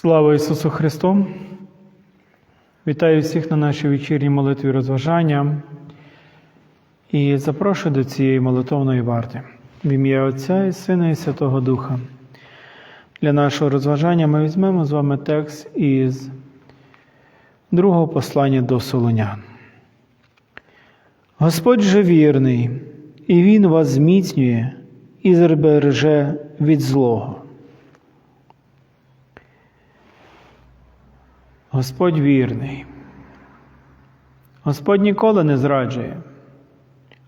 Слава Ісусу Христу! Вітаю всіх на нашій вечірній молитві розважання і запрошую до цієї молитовної варти в ім'я Отця і Сина і Святого Духа. Для нашого розважання ми візьмемо з вами текст із другого послання до Солонян. Господь же вірний, і Він вас зміцнює і збереже від злого. Господь вірний. Господь ніколи не зраджує.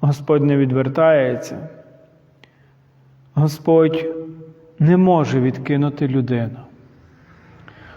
Господь не відвертається. Господь не може відкинути людину.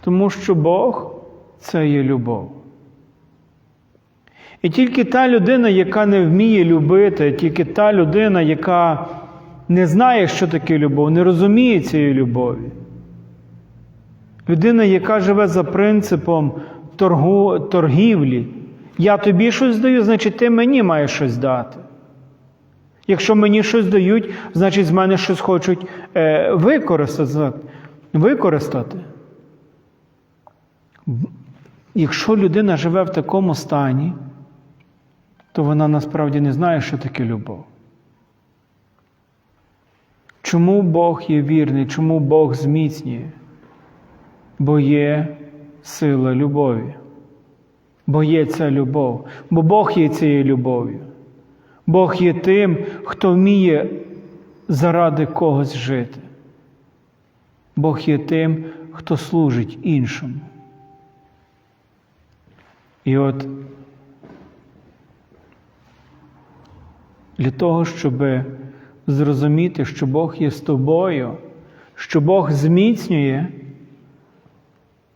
Тому що Бог це є любов. І тільки та людина, яка не вміє любити, тільки та людина, яка не знає, що таке любов, не розуміє цієї любові. Людина, яка живе за принципом торгу, торгівлі, я тобі щось даю, значить ти мені маєш щось дати. Якщо мені щось дають, значить з мене щось хочуть е, використати. використати. Якщо людина живе в такому стані, то вона насправді не знає, що таке любов. Чому Бог є вірний, чому Бог зміцнює? Бо є сила любові. Бо є ця любов, бо Бог є цією любов'ю. Бог є тим, хто вміє заради когось жити. Бог є тим, хто служить іншому. І от для того, щоб зрозуміти, що Бог є з тобою, що Бог зміцнює,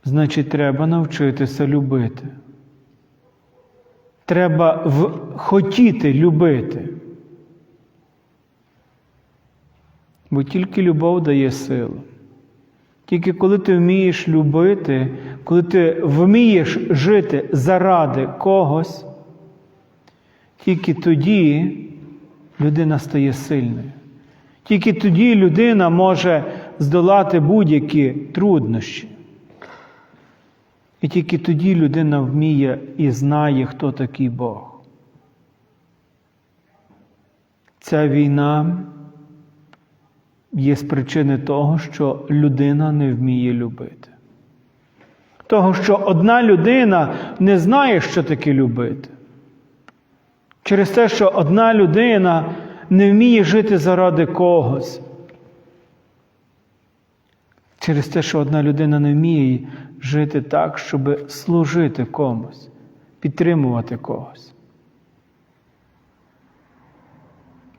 значить, треба навчитися любити. Треба в... хотіти любити. Бо тільки любов дає силу. Тільки коли ти вмієш любити, коли ти вмієш жити заради когось, тільки тоді людина стає сильною. Тільки тоді людина може здолати будь-які труднощі. І тільки тоді людина вміє і знає, хто такий Бог. Ця війна є з причини того, що людина не вміє любити. Того, що одна людина не знає, що таке любити. Через те, що одна людина не вміє жити заради когось. Через те, що одна людина не вміє жити так, щоб служити комусь, підтримувати когось.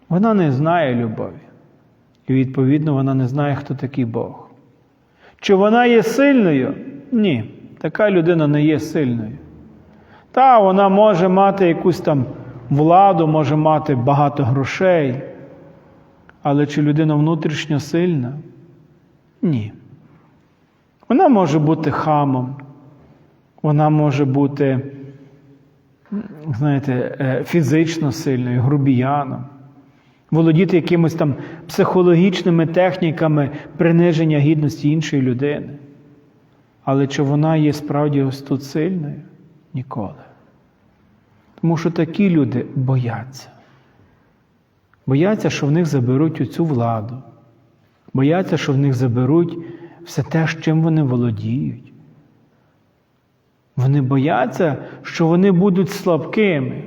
Вона не знає любові. І, відповідно, вона не знає, хто такий Бог. Чи вона є сильною? Ні. Така людина не є сильною. Та вона може мати якусь там владу, може мати багато грошей. Але чи людина внутрішньо сильна? Ні. Вона може бути хамом, вона може бути, знаєте, фізично сильною, грубіяном, володіти якимось там психологічними техніками приниження гідності іншої людини. Але чи вона є справді ось тут сильною? Ніколи. Тому що такі люди бояться. Бояться, що в них заберуть оцю владу, бояться, що в них заберуть все те, з чим вони володіють. Вони бояться, що вони будуть слабкими.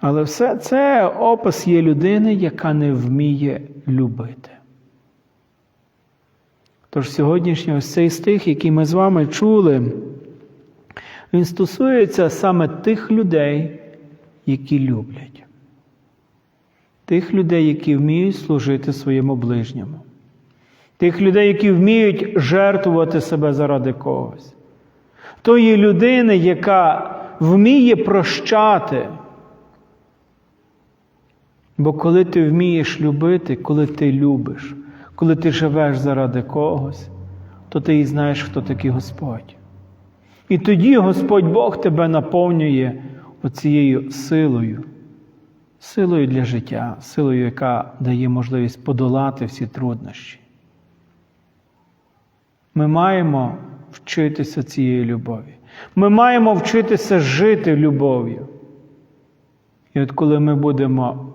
Але все це опис є людини, яка не вміє любити. Тож сьогоднішній ось цей стих, який ми з вами чули, він стосується саме тих людей, які люблять тих людей, які вміють служити своєму ближньому, тих людей, які вміють жертвувати себе заради когось, тої людини, яка вміє прощати. Бо коли ти вмієш любити, коли ти любиш, коли ти живеш заради когось, то ти і знаєш, хто такий Господь. І тоді Господь Бог тебе наповнює оцією силою силою для життя, силою, яка дає можливість подолати всі труднощі. Ми маємо вчитися цієї любові. Ми маємо вчитися жити любов'ю. І от коли ми будемо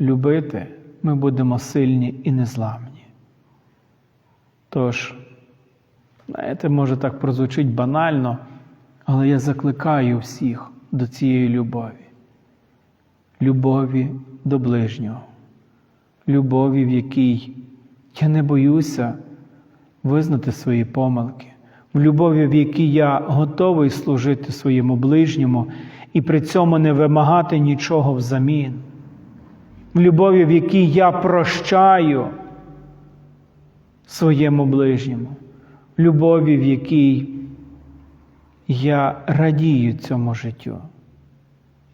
любити, ми будемо сильні і незламні. Тож, знаєте, може так прозвучить банально, але я закликаю всіх до цієї любові. Любові до ближнього, любові, в якій я не боюся визнати свої помилки, в любові, в якій я готовий служити своєму ближньому і при цьому не вимагати нічого взамін, в любові, в якій я прощаю своєму ближньому, в любові, в якій я радію цьому життю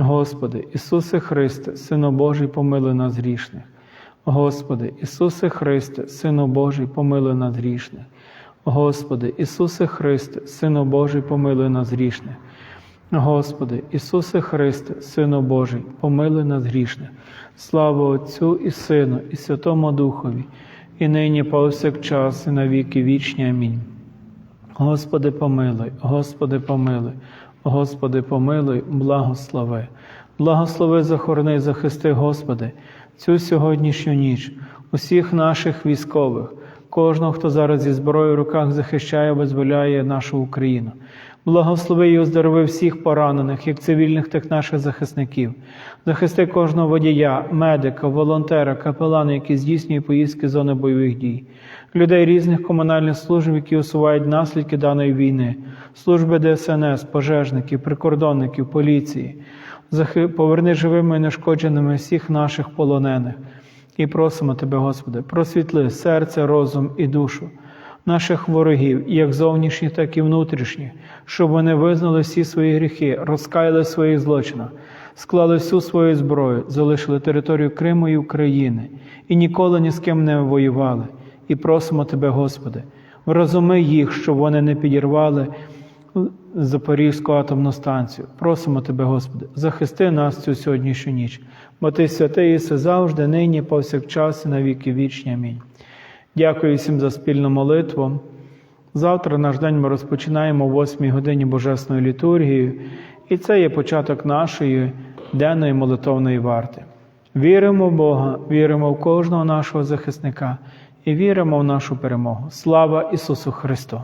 Господи, Ісусе Христе, Сину Божий, помилуй нас грішних. Господи, Ісусе Христе, Сину Божий, помилуй нас грішних. Господи, Ісусе Христе, Сину Божий, помилуй нас грішних. Господи, Ісусе Христе, Сину Божий, помилуй нас грішних. Слава Отцю і Сину, і Святому Духові, і нині повсякчас, і на віки вічні. Амінь. Господи, помилуй, Господи, помилуй, Господи, помилуй, благослови. Благослови, захорони, захисти, Господи, цю сьогоднішню ніч, усіх наших військових, кожного, хто зараз зі зброєю в руках захищає, визволяє нашу Україну. Благослови і оздорови всіх поранених, як цивільних, так і наших захисників. Захисти кожного водія, медика, волонтера, капелана, які здійснює поїздки з зони бойових дій, людей різних комунальних служб, які усувають наслідки даної війни, служби ДСНС, пожежників, прикордонників, поліції. Захи- Поверни живими і нешкодженими всіх наших полонених. І просимо Тебе, Господи, просвітли серце, розум і душу наших ворогів, як зовнішніх, так і внутрішніх, щоб вони визнали всі свої гріхи, розкаяли в своїх злочинах, склали всю свою зброю, залишили територію Криму і України і ніколи ні з ким не воювали. І просимо Тебе, Господи, вразуми їх, щоб вони не підірвали Запорізьку атомну станцію. Просимо Тебе, Господи, захисти нас цю сьогоднішню ніч, бо Ти святий єси завжди, нині, повсякчас і на віки вічні. Амінь. Дякую всім за спільну молитву. Завтра наш день ми розпочинаємо о 8 годині Божесної літургії, і це є початок нашої денної молитовної варти. Віримо в Бога, віримо в кожного нашого захисника і віримо в нашу перемогу. Слава Ісусу Христу!